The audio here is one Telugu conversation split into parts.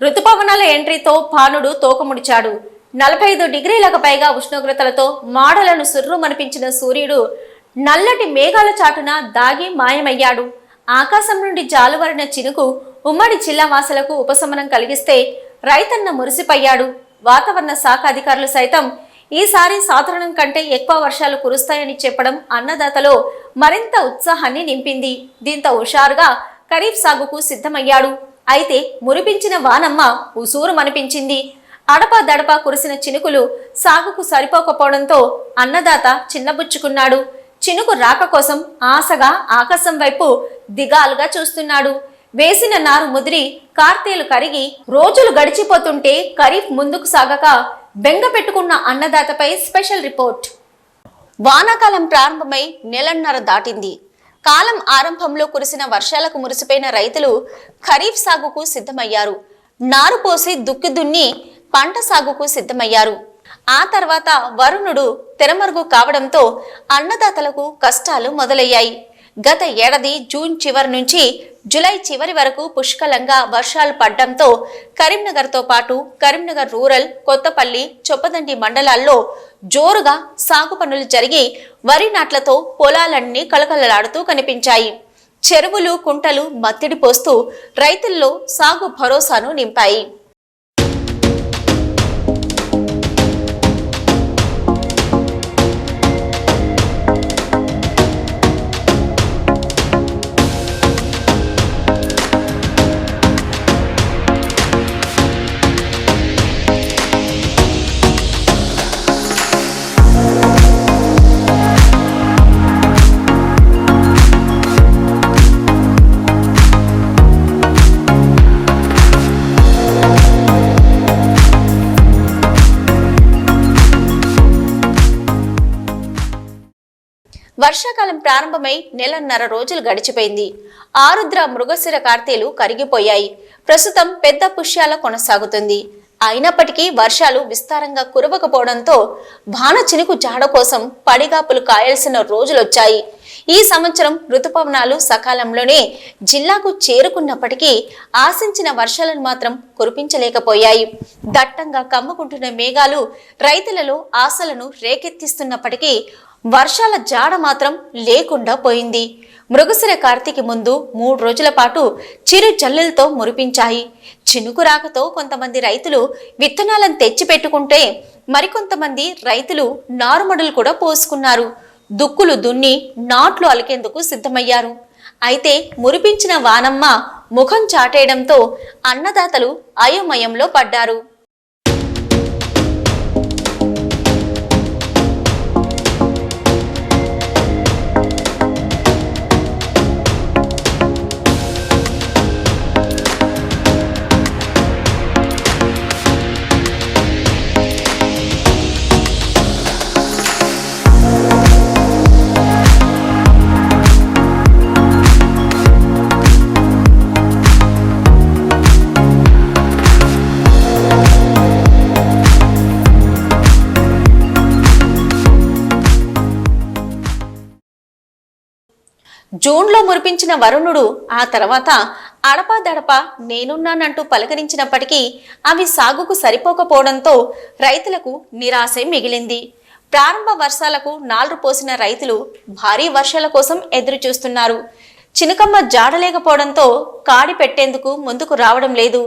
రుతుపవనాల ఎంట్రీతో భానుడు తోకముడిచాడు. నలభై ఐదు డిగ్రీలకు పైగా ఉష్ణోగ్రతలతో మాడలను సుర్రుమనిపించిన సూర్యుడు నల్లటి మేఘాల చాటున దాగి మాయమయ్యాడు. ఆకాశం నుండి జాలువరిన చినుకు ఉమ్మడి జిల్లా వాసులకు ఉపశమనం కలిగిస్తే రైతన్న మురిసిపోయాడు. వాతావరణ శాఖ అధికారులు సైతం ఈసారి సాధారణం కంటే ఎక్కువ వర్షాలు కురుస్తాయని చెప్పడం అన్నదాతలో మరింత ఉత్సాహాన్ని నింపింది. దీంతో హుషారుగా ఖరీఫ్ సాగుకు సిద్ధమయ్యాడు. అయితే మురిపించిన వానమ్మ ఉసూరుమనిపించింది. అడప దడప కురిసిన చినుకులు సాగుకు సరిపోకపోవడంతో అన్నదాత చిన్నబుచ్చుకున్నాడు. చినుకు రాక కోసం ఆశగా ఆకాశం వైపు దిగాలుగా చూస్తున్నాడు. వేసిన నారు ముదిరి కార్తీలు కరిగి రోజులు గడిచిపోతుంటే ఖరీఫ్ ముందుకు సాగక బెంగ పెట్టుకున్న అన్నదాతపై స్పెషల్ రిపోర్ట్. వానాకాలం ప్రారంభమై నెలన్నర దాటింది. కాలం ఆరంభంలో కురిసిన వర్షాలకు మురిసిపోయిన రైతులు ఖరీఫ్ సాగుకు సిద్ధమయ్యారు. నారు పోసి దుక్కి దున్ని పంట సాగుకు సిద్ధమయ్యారు. ఆ తర్వాత వరుణుడు తెరమరుగు కావడంతో అన్నదాతలకు కష్టాలు మొదలయ్యాయి. గత ఏడాది జూన్ చివరి నుంచి జులై చివరి వరకు పుష్కలంగా వర్షాలు పడడంతో కరీంనగర్తో పాటు కరీంనగర్ రూరల్ కొత్తపల్లి చొప్పదండి మండలాల్లో జోరుగా సాగు పనులు జరిగి వరి నాట్లతో పొలాలన్నీ కలకలలాడుతూ కనిపించాయి. చెరువులు కుంటలు మత్తిడి పోస్తూ రైతుల్లో సాగు భరోసాను నింపాయి. వర్షాకాలం ప్రారంభమై నెలన్నర రోజులు గడిచిపోయింది. ఆరుద్ర మృగశిర కార్తీలు కరిగిపోయాయి. ప్రస్తుతం పెద్ద పుష్యాల కొనసాగుతుంది. అయినప్పటికీ వర్షాలు విస్తారంగా కురవకపోవడంతో బాణ చినుకు జాడ కోసం పడిగాపులు కాయాల్సిన రోజులొచ్చాయి. ఈ సంవత్సరం ఋతుపవనాలు సకాలంలోనే జిల్లాకు చేరుకున్నప్పటికీ ఆశించిన వర్షాలను మాత్రం కురిపించలేకపోయాయి. దట్టంగా కమ్ముకుంటున్న మేఘాలు రైతులలో ఆశలను రేకెత్తిస్తున్నప్పటికీ వర్షాల జాడ మాత్రం లేకుండా పోయింది. మృగశిర కార్తీకి ముందు మూడు రోజుల పాటు చిరు జల్లులతో మురిపించాయి. చినుకు రాకతో కొంతమంది రైతులు విత్తనాలను తెచ్చి పెట్టుకుంటే మరికొంతమంది రైతులు నారుమడులు కూడా పోసుకున్నారు. దుక్కులు దున్ని నాట్లు అలికేందుకు సిద్ధమయ్యారు. అయితే మురిపించిన వానమ్మ ముఖం చాటేయడంతో అన్నదాతలు అయోమయంలో పడ్డారు. జూన్లో మురిపించిన వరుణుడు ఆ తర్వాత అడపాదడప నేనున్నానంటూ పలకరించినప్పటికీ అవి సాగుకు సరిపోకపోవడంతో రైతులకు నిరాశే మిగిలింది. ప్రారంభ వర్షాలకు నాలుగు పోసిన రైతులు భారీ వర్షాల కోసం ఎదురు చూస్తున్నారు చినుకమ్మ జాడలేకపోవడంతో కాడి పెట్టేందుకు ముందుకు రావడం లేదు.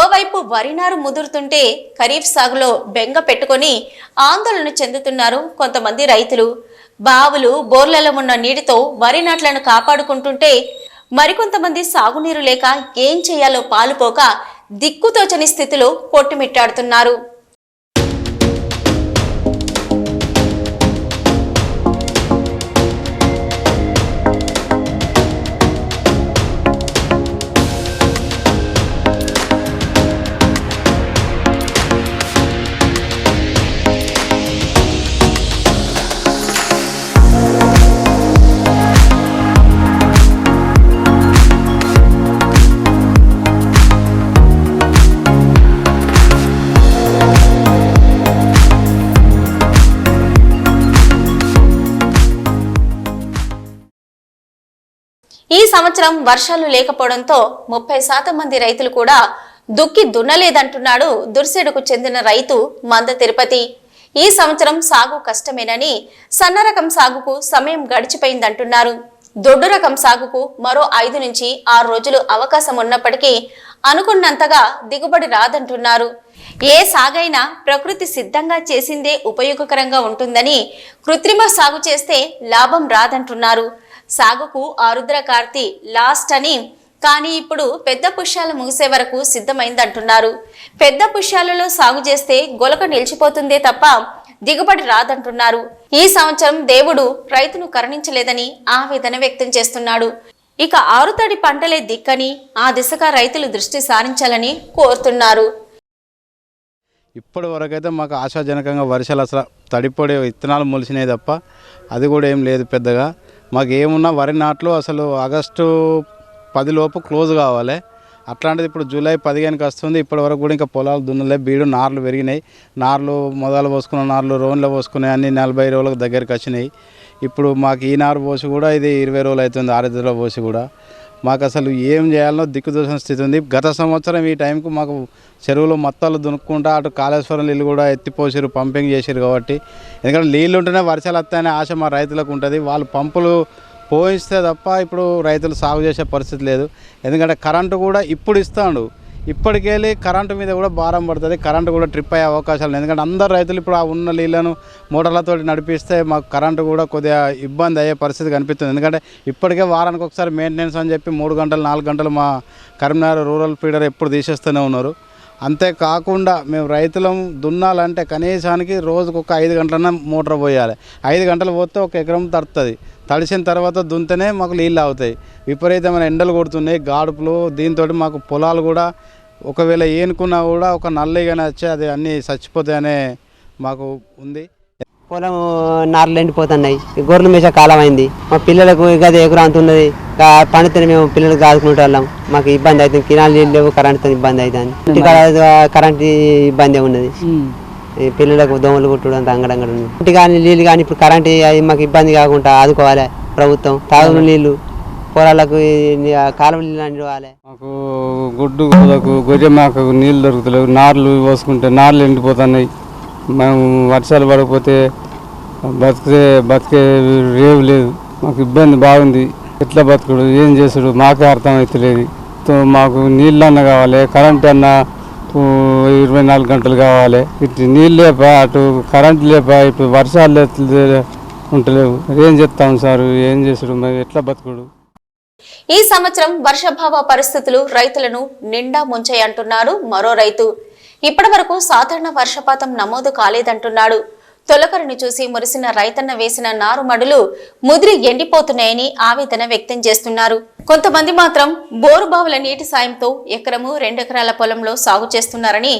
ఓవైపు వరినారు ముదురుతుంటే ఖరీఫ్ సాగులో బెంగ పెట్టుకొని ఆందోళన చెందుతున్నారు కొంతమంది రైతులు. బావులు బోర్లలో ఉన్న నీటితో వరి నాట్లను కాపాడుకుంటుంటే మరికొంతమంది సాగునీరు లేక ఏం చేయాలో పాలుపోక దిక్కుతోచని స్థితిలో కొట్టుమిట్టాడుతున్నారు సంవత్సరం వర్షాలు లేకపోవడంతో ముప్పై శాతం మంది రైతులు కూడా దుక్కి దున్నలేదంటున్నాడు దుర్సేడుకు చెందిన రైతు మంద తిరుపతి. ఈ సంవత్సరం సాగు కష్టమేనని సన్న రకం సాగుకు సమయం గడిచిపోయిందంటున్నారు. దొడ్డు రకం సాగుకు మరో ఐదు నుంచి ఆరు రోజులు అవకాశం ఉన్నప్పటికీ అనుకున్నంతగా దిగుబడి రాదంటున్నారు. ఏ సాగైనా ప్రకృతి సిద్ధంగా చేసిందే ఉపయోగకరంగా ఉంటుందని కృత్రిమ సాగు చేస్తే లాభం రాదంటున్నారు. సాగుకు ఆరుద్ర కార్తి లాస్ట్ అని. కానీ ఇప్పుడు పెద్ద పుష్యాలు ముగిసే వరకు సిద్ధమైందంటున్నారు. పెద్ద పుష్యాలలో సాగు చేస్తే గొలక నిలిచిపోతుందే తప్ప దిగుబడి రాదంటున్నారు. ఈ సంవత్సరం దేవుడు రైతును కరుణించలేదని ఆవేదన వ్యక్తం చేస్తున్నాడు. ఇక ఆరుతడి పంటలే దిక్కని ఆ దిశగా రైతులు దృష్టి సారించాలని కోరుతున్నారు. ఇప్పటి వరకైతే మాకు ఆశాజనకంగా వర్షాలు అసలు తడిపొడి విత్తనాలు మొలిసినాయి తప్ప అది కూడా ఏం లేదు పెద్దగా. మాకు ఏమున్నా వరి నాట్లు అసలు ఆగస్టు పది లోపు క్లోజ్ కావాలి. అట్లాంటిది ఇప్పుడు జూలై పదిహేనుకి వస్తుంది. ఇప్పటి వరకు కూడా ఇంకా పొలాలు దున్నలే బీడు నార్లు పెరిగినాయి. నార్లు మొదలు పోసుకున్న నార్లు రోన్లో పోసుకునే అన్ని నలభై రోజులకు దగ్గరికి వచ్చినాయి. ఇప్పుడు మాకు ఈ నారు పోసి కూడా ఇది ఇరవై రోజులు అవుతుంది ఆరుద్రలో పోసి కూడా. మాకు అసలు ఏం చేయాలనో దిక్కుదోసిన స్థితి ఉంది గత సంవత్సరం ఈ టైంకు మాకు చెరువులో మొత్తాలు దునుక్కుంటా అటు కాళేశ్వరం నీళ్ళు కూడా ఎత్తిపోసారు పంపింగ్ చేసారు కాబట్టి. ఎందుకంటే నీళ్ళు ఉంటేనే వర్షాలు వస్తాయనే ఆశ మా రైతులకు ఉంటుంది. వాళ్ళు పంపులు పోయిస్తే తప్ప ఇప్పుడు రైతులు సాగు చేసే పరిస్థితి లేదు. ఎందుకంటే కరెంటు కూడా ఇప్పుడు ఇస్తాడు. ఇప్పటికెళ్ళి కరెంటు మీద కూడా భారం పడుతుంది. కరెంటు కూడా ట్రిప్ అయ్యే అవకాశాలు ఉన్నాయి. ఎందుకంటే అందరు రైతులు ఇప్పుడు ఆ ఉన్న నీళ్ళను మోటార్లతో నడిపిస్తే మాకు కరెంటు కూడా కొద్దిగా ఇబ్బంది అయ్యే పరిస్థితి కనిపిస్తుంది. ఎందుకంటే ఇప్పటికే వారానికి ఒకసారి మెయింటెనెన్స్ అని చెప్పి మూడు గంటలు నాలుగు గంటలు మా కరీంనగర్ రూరల్ ఫీడర్ ఎప్పుడు తీసేస్తూనే ఉన్నారు. అంతేకాకుండా మేము రైతులం దున్నాలంటే కనీసానికి రోజుకు ఒక ఐదు గంటలన్నా మోటార్ పోయాలి. ఐదు గంటలు పోతే ఒక ఎకరం తడుతుంది తడిసిన తర్వాత దున్తేనే మాకు నీళ్ళు అవుతాయి విపరీతమైన ఎండలు కొడుతున్నాయి. గాడుపులు దీంతో మాకు పొలాలు కూడా ఒకవేళ ఏనుకున్నా కూడా ఒక నల్లిగానే వచ్చి అది అన్నీ చచ్చిపోతాయనే మాకు ఉంది. పొలం నార్లు ఎండిపోతున్నాయి. గొర్రెలు మేసే కాలం అయింది. మా పిల్లలకు గది ఎగురు అంత ఉన్నది. పండితేనే మేము పిల్లలకు దాచుకుంటూ వాళ్ళం మాకు ఇబ్బంది అవుతుంది. కినాలు నీళ్ళు లేవు కరెంట్తో ఇబ్బంది అవుతుంది. కరెంట్ ఇబ్బంది ఉన్నది. పిల్లలకు దోమలు కుట్టడం అంగడంగడ ఉంది ఇంటి కానీ నీళ్ళు కానీ ఇప్పుడు కరెంట్ మాకు ఇబ్బంది కాకుండా ఆదుకోవాలి ప్రభుత్వం. తాగు నీళ్ళు పొలాలకు కాలం నీ- నీళ్ళు మాకు గుడ్డు గోదకు గొర్రె మాకు నీళ్ళు దొరుకుతలేవు. నార్లు పోసుకుంటే నార్లు ఎండిపోతున్నాయి. మేము వర్షాలు పడకపోతే బతికే బతికే రేవు లేదు. మాకు ఇబ్బంది బాగుంది. ఎట్లా బతుకుడు? ఏం చేసుడు మాకే అర్థం అవుతలేదు మాకు నీళ్ళు అన్న కావాలి కరెంట్ అన్న ఇరవై నాలుగు గంటలు కావాలి. ఇటు నీళ్ళు లేప అటు కరెంట్ లేప ఇటు వర్షాలు ఉంటలేవు. ఏం చెప్తాం సార్? ఏం చేసుడు మరి ఎట్లా బతుకుడు? ఈ సంవత్సరం వర్షాభావ పరిస్థితులు రైతులను నిండా ముంచాయంటున్నారు మరో రైతు. ఇప్పటి వరకు సాధారణ వర్షపాతం నమోదు కాలేదంటున్నాడు. తొలకరిని చూసి మురిసిన రైతన్న వేసిన నారుమడులు ముదిరి ఎండిపోతున్నాయని ఆవేదన వ్యక్తం చేస్తున్నారు. కొంతమంది మాత్రం బోరుబావుల నీటి సాయంతో ఎకరము రెండెకరాల పొలంలో సాగు చేస్తున్నారని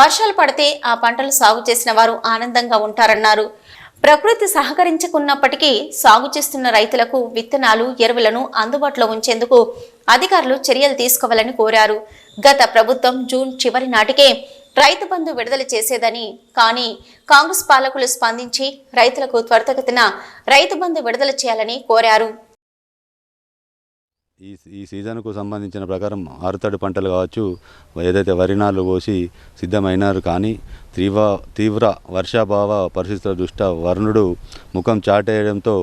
వర్షాలు పడితే ఆ పంటలు సాగు చేసిన వారు ఆనందంగా ఉంటారన్నారు. ప్రకృతి సహకరించుకున్నప్పటికీ సాగు చేస్తున్న రైతులకు విత్తనాలు ఎరువులను అందుబాటులో ఉంచేందుకు అధికారులు చర్యలు తీసుకోవాలని కోరారు. గత ప్రభుత్వం జూన్ చివరి నాటికే రైతు బంధు విడుదల చేసేదని కానీ కాంగ్రెస్ పాలకులు స్పందించి రైతులకు త్వరితగతిన రైతు బంధు విడుదల చేయాలని కోరారు. ఈ ఈ సీజన్కు సంబంధించిన ప్రకారం ఆరుతడి పంటలు కావచ్చు ఏదైతే వరి పోసి సిద్ధమైనారు కానీ తీవ్ర తీవ్ర వర్షాభావ పరిస్థితుల దృష్ట్యా వరుణుడు ముఖం చాటేయడంతో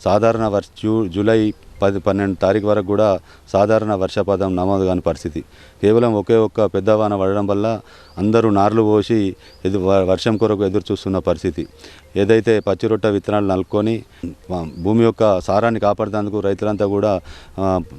సాధారణ వర్ష జూ జూలై పది పన్నెండు తారీఖు వరకు కూడా సాధారణ వర్షపాతం నమోదు కాని పరిస్థితి. కేవలం ఒకే ఒక్క పెద్ద వాన పడడం వల్ల అందరూ నార్లు పోసి ఎదు వ- వర్షం కొరకు ఎదురు చూస్తున్న పరిస్థితి. ఏదైతే పచ్చి రొట్ట విత్తనాలు నలుకొని భూమి యొక్క సారాన్ని కాపాడేందుకు రైతులంతా కూడా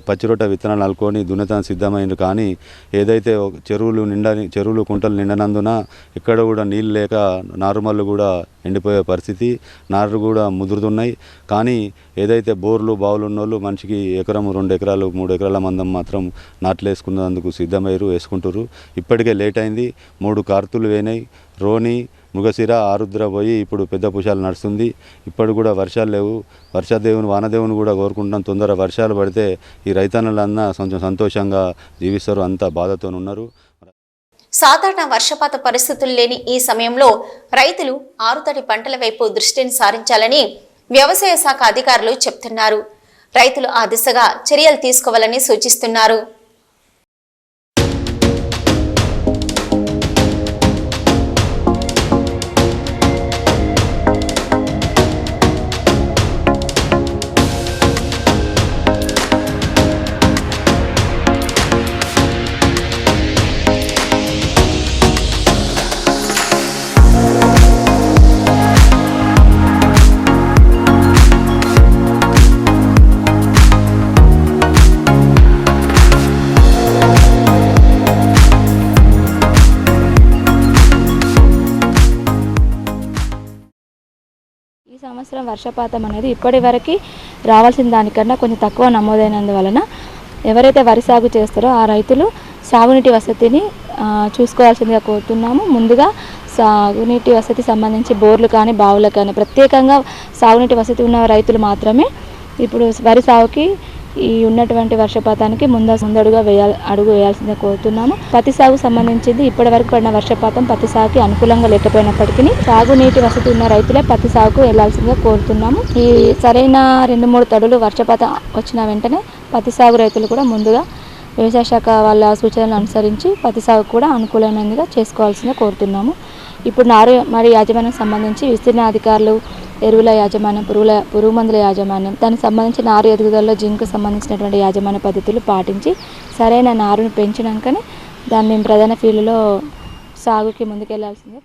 పచ్చిరొట్ట పచ్చి విత్తనాలు నలుకొని దున్నతానికి సిద్ధమైంది కానీ ఏదైతే చెరువులు నిండని చెరువులు కుంటలు నిండనందున ఎక్కడ కూడా నీళ్ళు లేక నారుమల్లు కూడా ఎండిపోయే పరిస్థితి. నారు కూడా ముదురుతున్నాయి. కానీ ఏదైతే బోర్లు బావులు ఉన్నోళ్ళు మనిషికి ఎకరం రెండు ఎకరాలు మూడు ఎకరాల మందం మాత్రం నాట్లు వేసుకున్నందుకు సిద్ధమయ్యారు వేసుకుంటారు ఇప్పటికే లేట్ అయింది. మూడు కార్తులు వేనాయి. రోని మృగశిర ఆరుద్ర పోయి ఇప్పుడు పెద్ద పుషాలు నడుస్తుంది. ఇప్పుడు కూడా వర్షాలు లేవు. వర్షాదేవుని వానదేవుని కూడా కోరుకుంటున్నాం. తొందర వర్షాలు పడితే ఈ రైతన్నలన్నా కొంచెం సంతోషంగా జీవిస్తారు. అంత బాధతో ఉన్నారు సాధారణ వర్షపాత పరిస్థితులు లేని ఈ సమయంలో రైతులు ఆరుతడి పంటల వైపు దృష్టిని సారించాలని వ్యవసాయ శాఖ అధికారులు చెప్తున్నారు. రైతులు ఆ దిశగా చర్యలు తీసుకోవాలని సూచిస్తున్నారు. సంవత్సరం వర్షపాతం అనేది ఇప్పటి వరకు రావాల్సిన దానికన్నా కొంచెం తక్కువ నమోదైనందువలన ఎవరైతే వరి సాగు చేస్తారో ఆ రైతులు సాగునీటి వసతిని చూసుకోవాల్సిందిగా కోరుతున్నాము. ముందుగా సాగునీటి వసతి సంబంధించి బోర్లు కానీ బావులు కానీ ప్రత్యేకంగా సాగునీటి వసతి ఉన్న రైతులు మాత్రమే ఇప్పుడు వరి సాగుకి ఈ ఉన్నటువంటి వర్షపాతానికి ముంద ముందడుగా వేయాలి అడుగు వేయాల్సిందే కోరుతున్నాము. పత్తి సాగు సంబంధించింది ఇప్పటి వరకు పడిన వర్షపాతం పత్తి సాగుకి అనుకూలంగా లేకపోయినప్పటికీ సాగునీటి వసతి ఉన్న రైతులే పత్తి సాగుకు వెళ్ళాల్సిందిగా కోరుతున్నాము. ఈ సరైన రెండు మూడు తడులు వర్షపాతం వచ్చిన వెంటనే పత్తి సాగు రైతులు కూడా ముందుగా వ్యవసాయ శాఖ వాళ్ళ సూచనలు అనుసరించి పత్తి సాగు కూడా అనుకూలమైనదిగా చేసుకోవాల్సిందిగా కోరుతున్నాము. ఇప్పుడు నారు మరి యాజమాన్యం సంబంధించి విస్తీర్ణ అధికారులు ఎరువుల యాజమాన్యం పురుగుల పురుగు మందుల యాజమాన్యం దానికి సంబంధించి నారు ఎదుగుదలలో జింకు సంబంధించినటువంటి యాజమాన్య పద్ధతులు పాటించి సరైన నారుని పెంచినాకనే దాన్ని ప్రధాన ఫీల్డ్లో సాగుకి ముందుకెళ్ళాల్సిందే